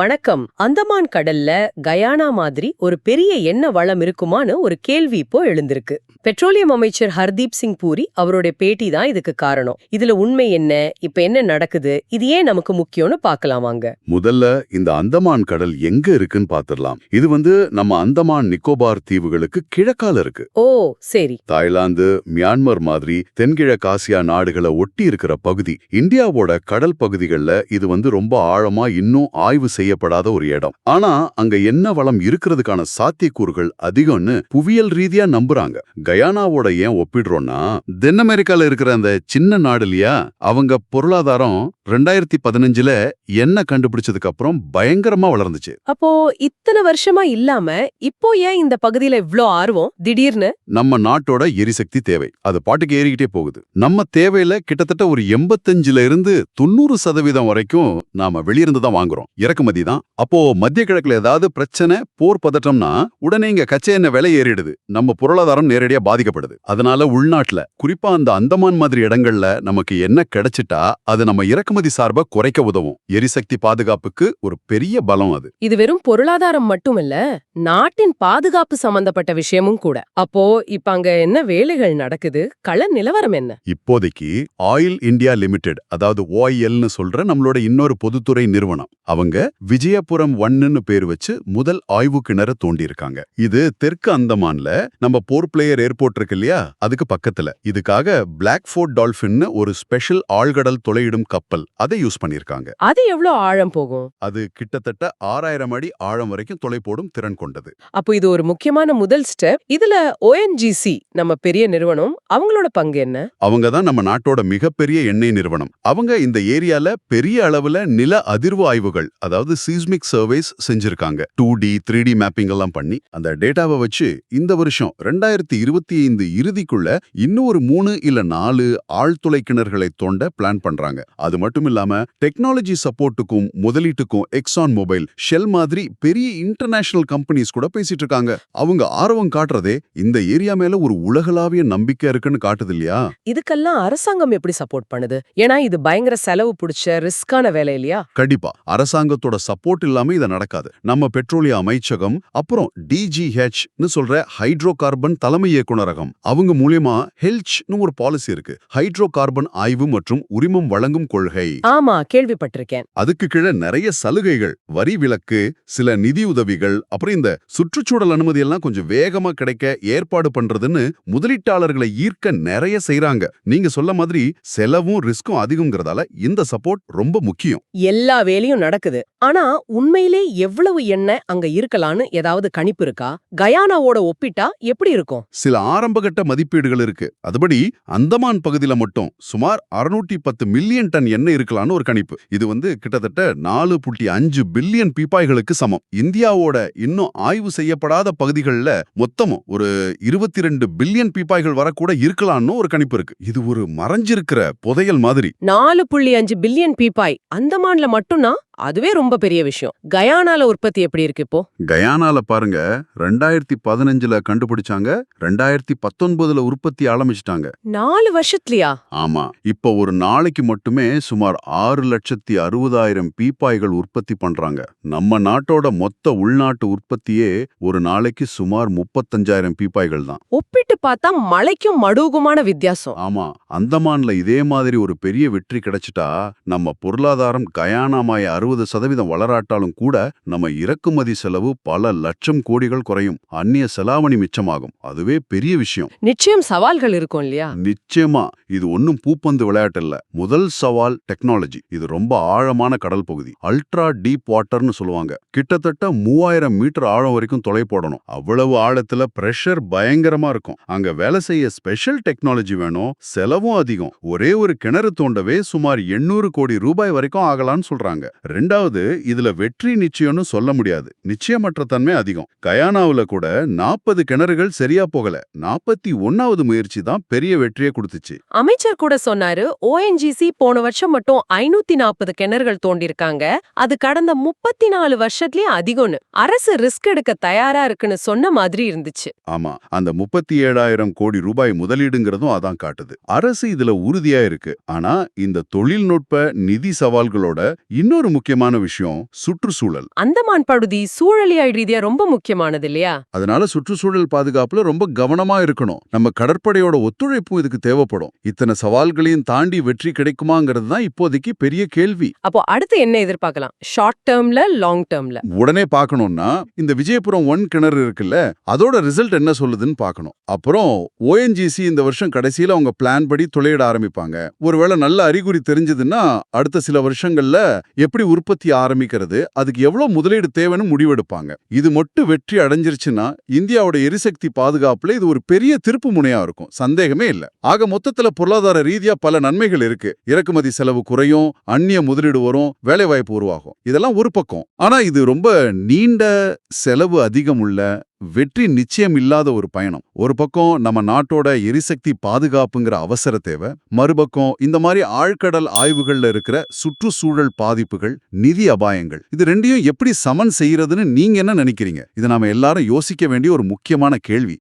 வணக்கம். அந்தமான் கடல்ல கயானா மாதிரி ஒரு பெரிய எண்ணெய் வளம் இருக்குமான்னு ஒரு கேள்வி இப்போ எழுந்திருக்கு. பெட்ரோலியம் அமைச்சர் ஹர்தீப் சிங் பூரி அவருடைய பேட்டி தான் இதுக்கு காரணம். இதுல உண்மை என்ன? இப்ப என்ன நடக்குது? இது ஏன் நமக்கு முக்கியம்னு பார்க்கலாம் வாங்க. முதல்ல இந்த அந்தமான் கடல் எங்க இருக்குன்னு பாத்துடலாம் இது வந்து நம்ம அந்தமான் நிக்கோபார் தீவுகளுக்கு கிழக்கால இருக்கு. ஓ சரி. தாய்லாந்து மியான்மர் மாதிரி தென்கிழக்காசியா நாடுகளை ஒட்டி இருக்கிற பகுதி இந்தியாவோட கடல் பகுதிகள்ல இது வந்து ரொம்ப ஆழமா இன்னும் ஆய்வு செய்யப்படாத ஒரு இடம். ஆனா அங்க என்ன வளம் இருக்கிறதுக்கான சாத்தியக்கூறுகள் அதிகம்னு புவியியல் ரீதியா நம்புறாங்க. கயானாவோட ஏன் ஒப்பிடுறோம்னா தென் அமெரிக்கால இருக்கிற அந்த சின்ன நாடு இல்லையா? அவங்க பொருளாதாரம் ரெண்டாயிரத்தி பதினஞ்சுல எண்ணெய் கண்டுபிடிச்சதுக்கு அப்புறம் பயங்கரமா வளர்ந்துச்சு. அப்போ இத்தனை வருஷமா இல்லாம இப்போ ஏன் இந்த பகுதியில இவ்ளோ ஆர்வம் திடீர்னு? நம்ம நாட்டோட எரிசக்தி தேவை. அது பாட்டுக்கு ஏறிக்கிட்டே போகுது. நம்ம தேவையில கிட்டத்தட்ட ஒரு எண்பத்தஞ்சுல இருந்து தொண்ணூறு சதவீதம் வரைக்கும் நாம வெளியிருந்து தான் வாங்குறோம். இறக்குமதி தான். அப்போ மத்திய கிழக்குல ஏதாவது பிரச்சனை போர் பதட்டம்னா உடனே இங்க கச்சை எண்ணெய் விலை ஏறிடுது. நம்ம பொருளாதாரம் நேரடியா பாதிக்கப்படுது. அதனால உள்நாட்டுல குறிப்பா அந்த அந்தமான் மாதிரி இடங்கள்ல நமக்கு என்ன கிடைச்சிட்டா அது நம்ம இறக்குமதி சார்பை குறைக்க உதவும். எரிசக்தி பாதுகாப்புக்கு ஒரு பெரிய பலம் அது. இது வெறும் பொருளாதாரம் மட்டுமில்ல நாட்டின் பாதுகாப்பு சம்பந்தப்பட்ட விஷயமும் கூட. அப்போ இப்ப அங்க என்ன வேலைகள் நடக்குது? கள நிலவரம் என்ன? இப்போதைக்கு ஆயில் இந்தியா லிமிடெட் அதாவது ஓஐஎல்னு சொல்ற நம்மளோட இன்னொரு பொதுத்துறை நிறுவனம் அவங்க விஜயபுரம் ஒன்னுன்னு பேர் வச்சு முதல் ஆய்வு கிணறு தோண்டியிருக்காங்க. இது தெற்கு அந்தமான்ல நம்ம போர் பிளேயர் ஏர்போர்ட் இருக்கு இல்லையா? அதுக்கு பக்கத்துல. இதுக்காக பிளாக் ஃபோர்ட் டால்பின்னு ஒரு ஸ்பெஷல் ஆழ்கடல் துளையிடும் கப்பல் அதை யூஸ் பண்ணியிருக்காங்க. அது எவ்ளோ ஆழம் போகும்? அது கிட்டத்தட்ட ஆறாயிரம் அடி ஆழம் வரைக்கும் துளை போடும் திறன் கொண்டது. அப்போ இது ஒரு முக்கியமான முதல் ஸ்டெப் இதுல ஓஎன்ஜிசி நம்ம பெரிய நிறுவனம் அவங்களோட பங்கு என்ன? அவங்க தான் நம்ம நாட்டோட மிகப்பெரிய எண்ணெய் நிறுவனம். அவங்க இந்த ஏரியால பெரிய அளவுல நில அதிர்வு ஆய்வுகள் அதாவது சீஸ்மிக் சர்வேஸ் செஞ்சிருக்காங்க. Two D three D mapping எல்லாம் பண்ணி அந்த டேட்டாவை வச்சு இந்த வருஷம் ரெண்டாயிரத்தி இருபத்தி ஐந்து இறுதிக்குள்ள இன்னும் ஒரு மூணு இல்ல நாலு ஆழ்துளை கிணறுகளை தோண்ட பிளான் பண்றாங்க. அது மட்டும் இல்லாம டெக்னாலஜி சப்போர்ட்டுக்கும் முதலீட்டுக்கும் எக்ஸான் மொபைல் ஷெல் மாதிரி பெரிய இன்டர்நேஷனல் கம்பெனிஸ் கூட பேசிட்டு இருக்காங்க அவங்க ஆர்வம் காட்டுறதே இந்த ஏரியா மேல ஒரு உலகளாவிய நம்பிக்கை இருக்குன்னு காட்டுது இல்லையா இதுக்கெல்லாம் அரசாங்கம் எப்படி சப்போர்ட் பண்ணுது? ஏன்னா இது பயங்கர செலவு பிடிச்ச ரிஸ்கான வேலை இல்லையா? கண்டிப்பா. அரசாங்கத்தோட சப்போர்ட் இல்லாம இது நடக்காது. நம்ம பெட்ரோலிய அமைச்சகம் அப்புறம் டிஜிஹெச்னு சொல்ற ஹைட்ரோ கார்பன் தலைமை இயக்குனரகம். அவங்க மூலியமா ஹெல்ச்னு ஒரு பாலிசி இருக்கு. ஹைட்ரோ கார்பன் ஆய்வு மற்றும் உரிமம் வழங்கும் கொள்கை. ஆமா கேள்விப்பட்டிருக்கேன். அதுக்கு கீழே நிறைய சலுகைகள் வரி விலக்கு சில நிதி உதவிகள் அப்புறம் இந்த சுற்றுச்சூழல் அனுமதி எல்லாம் கொஞ்சம் வேகமா கிடைக்க ஏற்பாடு பண்றதுன்னு முதலீட்டாளர்களை ஈர்க்க நிறைய செய்றாங்க. நீங்க சொல்ல மாதிரி செலவும் ரிஸ்க்கும் அதிகம்ங்கிறதால இந்த சப்போர்ட் ரொம்ப முக்கியம். எல்லா வேலையும் நடக்குது. ஆனா உண்மையிலே எவ்வளவு எண்ணெய் அங்க இருக்கலாம்னு ஏதாவது கணிப்பு இருக்கா? கயானாவோட ஒப்பிட்டா எப்படி இருக்கும்? சில ஆரம்பகட்ட மதிப்பீடுகள் இருக்கு. அதுபடி அந்தமான் பகுதியில மட்டும் சுமார் அறுநூற்றி பத்து மில்லியன் டன் எண்ணெய் இருக்கலாம்னு ஒரு கணிப்பு. இது வந்து கிட்டத்தட்ட நாலு புள்ளி அஞ்சு பில்லியன் பீப்பாய்களுக்கு சமம். இந்தியாவோட இன்னும் ஆய்வு செய்யப்படாத பகுதிகளில் மொத்தமும் ஒரு இருபத்தி ரெண்டு பில்லியன் பீப்பாய்கள் வரக்கூட இருக்கலாம்னு ஒரு கணிப்பு இருக்கு. இது ஒரு மறைஞ்சிருக்கிற புதையல் மாதிரி. நாலு புள்ளி அஞ்சு பில்லியன் பீப்பாய் அந்தமான்ல மட்டும்னா அதுவே ரொம்ப பெரிய விஷயம். கயானால உற்பத்தி எப்படி இருக்கு இப்போ? கயானால பாருங்க ரெண்டாயிரத்தி பதினஞ்சுல கண்டுபிடிச்சாங்க ரெண்டாயிரத்தி பத்தொன்பதுல உற்பத்தி ஆரம்பிச்சிட்டாங்க. நாலு வருஷத்துலயா? ஆமா. இப்போ ஒரு நாளைக்கு மட்டுமே சுமார் ஆறு லட்சத்தி அறுபதாயிரம் பீப்பாய்கள் உற்பத்தி பண்றாங்க. நம்ம நாட்டோட மொத்த உள்நாட்டு உற்பத்தியே ஒரு நாளைக்கு சுமார் முப்பத்தஞ்சாயிரம் பீப்பாய்கள் தான். ஒப்பிட்டு பார்த்தா மலைக்கும் மடுவுக்குமான வித்தியாசம். ஆமா. அந்தமான்ல இதே மாதிரி ஒரு பெரிய வெற்றி கிடைச்சிட்டா நம்ம பொருளாதாரம் கயானாமாய அறுபது சதவீதம் வளராட்டாலும் கூட நம்ம இறக்குமதி செலவு பல லட்சம் கோடிகள் குறையும். அந்நிய செலாவணி மிச்சமாகும். அதுவே பெரிய விஷயம். நிச்சயம் சவால்கள் இருக்கும் இல்லையா? நிச்சயமா. இது ஒன்னும் பூப்பந்து விளையாட்டு இல்ல முதல் சவால் டெக்னாலஜி. இது ரொம்ப ஆழமான கடல் பகுதி. அல்ட்ரா டீப் வாட்டர்னு சொல்லுவாங்க. கிட்டத்தட்ட மூவாயிரம் மீட்டர் ஆழம் வரைக்கும் தொலை போடணும். அவ்வளவு ஆழத்துல பிரஷர் பயங்கரமா இருக்கும். அங்க வேலை செய்ய ஸ்பெஷல் டெக்னாலஜி வேணும். செலவும் அதிகம். ஒரே ஒரு கிணறு தோண்டவே சுமார் எண்ணூறு கோடி ரூபாய் வரைக்கும் ஆகலாம்னு சொல்றாங்க. ரெண்டாவது இதுல வெற்றி நிச்சயம்னு சொல்ல முடியாது. நிச்சயமற்ற தன்மை அதிகம். கயானாவுல கூட நாற்பது கிணறுகள் சரியா போகல. நாற்பத்தி ஒன்னாவது முயற்சி தான் பெரிய வெற்றியை கொடுத்துச்சு. அமைச்சர் கூட சொன்னாரு ஓஎன்ஜிசி போன வருஷம் மட்டும் ஐநூத்தி நாற்பது கிணறுகள் தோண்டிருக்காங்க அது கடந்த முப்பத்தி நாலு வருஷத்துலயே அதிகம்னு. அரசு ரிஸ்க் எடுக்க தயாரா இருக்குன்னு சொன்ன மாதிரி இருந்துச்சு. ஆமா அந்த முப்பத்தி ஏழாயிரம் கோடி ரூபாய் முதலீடுங்கிறதும் அதான் காட்டுது. அரசு இதுல உறுதியா இருக்கு. ஆனா இந்த தொழில்நுட்ப நிதி சவால்களோட இன்னொரு முக்கியமான விஷயம் சுற்றுச்சூழல். அந்தமான் படுதி சூழலியல் ரீதியா ரொம்ப முக்கியமானது இல்லையா? அதனால சுற்றுச்சூழல் பாதுகாப்புல ரொம்ப கவனமா இருக்கணும். நம்ம கடற்படையோட ஒத்துழைப்பும் இதுக்கு தேவைப்படும். இத்தனை சவால்களையும் தாண்டி வெற்றி கிடைக்குமாங்கிறது தான் இப்போதைக்கு பெரிய கேள்வி. அப்போ அடுத்து என்ன எதிர்பார்க்கலாம்? ஷார்ட் டேர்ம்ல லாங் டேர்ம்ல உடனே பார்க்கணும்னா இந்த விஜயபுரம் ஒன் கிணறு இருக்குல்ல அதோட ரிசல்ட் என்ன சொல்லுதுன்னு பார்க்கணும். அப்புறம் ஓஎன்ஜிசி இந்த வருஷம் கடைசியில அவங்க பிளான் படி துளையிட ஆரம்பிப்பாங்க. ஒருவேளை நல்ல அறிகுறி தெரிஞ்சதுன்னா அடுத்த சில வருஷங்கள்ல எப்படி உற்பத்தி ஆரம்பிக்கிறது. அதுக்கு எவ்வளவு முதலீடு தேவைன்னு முடிவெடுப்பாங்க. இது மட்டும் வெற்றி அடைஞ்சிருச்சுன்னா இந்தியாவோட எரிசக்தி பாதுகாப்புல இது ஒரு பெரிய திருப்பு முனையா இருக்கும். சந்தேகமே இல்ல. ஆக மொத்தத்துல பொருளாதார ரீதியா பல நன்மைகள் இருக்கு. இறக்குமதி செலவு குறையும் அந்நிய முதலீடு வரும் வேலைவாய்ப்பு உருவாகும். இதெல்லாம் ஒரு பக்கம். ஆனா இது ரொம்ப நீண்ட செலவு அதிகம் உள்ள வெற்றி நிச்சயம் இல்லாத ஒரு பயணம். ஒரு பக்கம் நம்ம நாட்டோட எரிசக்தி பாதுகாப்புங்கிற அவசர தேவை மறுபக்கம் இந்த மாதிரி ஆழ்கடல் ஆய்வுகள்ல இருக்கிற சுற்றுச்சூழல் பாதிப்புகள் நிதி அபாயங்கள். இது ரெண்டையும் எப்படி சமன் செய்யறதுன்னு நீங்க என்ன நினைக்கிறீங்க? இது நாம எல்லாரும் யோசிக்க வேண்டிய ஒரு முக்கியமான கேள்வி.